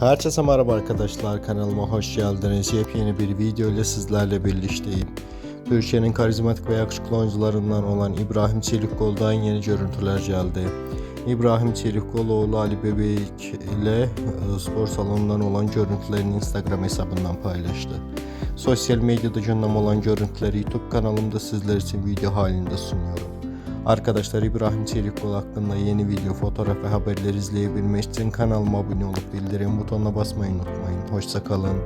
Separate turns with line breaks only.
Herkese merhaba arkadaşlar kanalıma hoş geldiniz. Yepyeni bir video ile sizlerle birlikteyim. Türkiye'nin karizmatik ve yakışıklı oyuncularından olan İbrahim Çelikkol'dan yeni görüntüler geldi. İbrahim Çelikkol oğlu Ali Bebek ile e, spor salonundan olan görüntülerini Instagram hesabından paylaştı. Sosyal medyada gündem olan görüntüleri YouTube kanalımda sizler için video halinde sunuyorum. Arkadaşlar İbrahim Çelikkol hakkında yeni video, fotoğraf ve haberler izleyebilmek için kanalıma abone olup bildirim butonuna basmayı unutmayın. Hoşçakalın.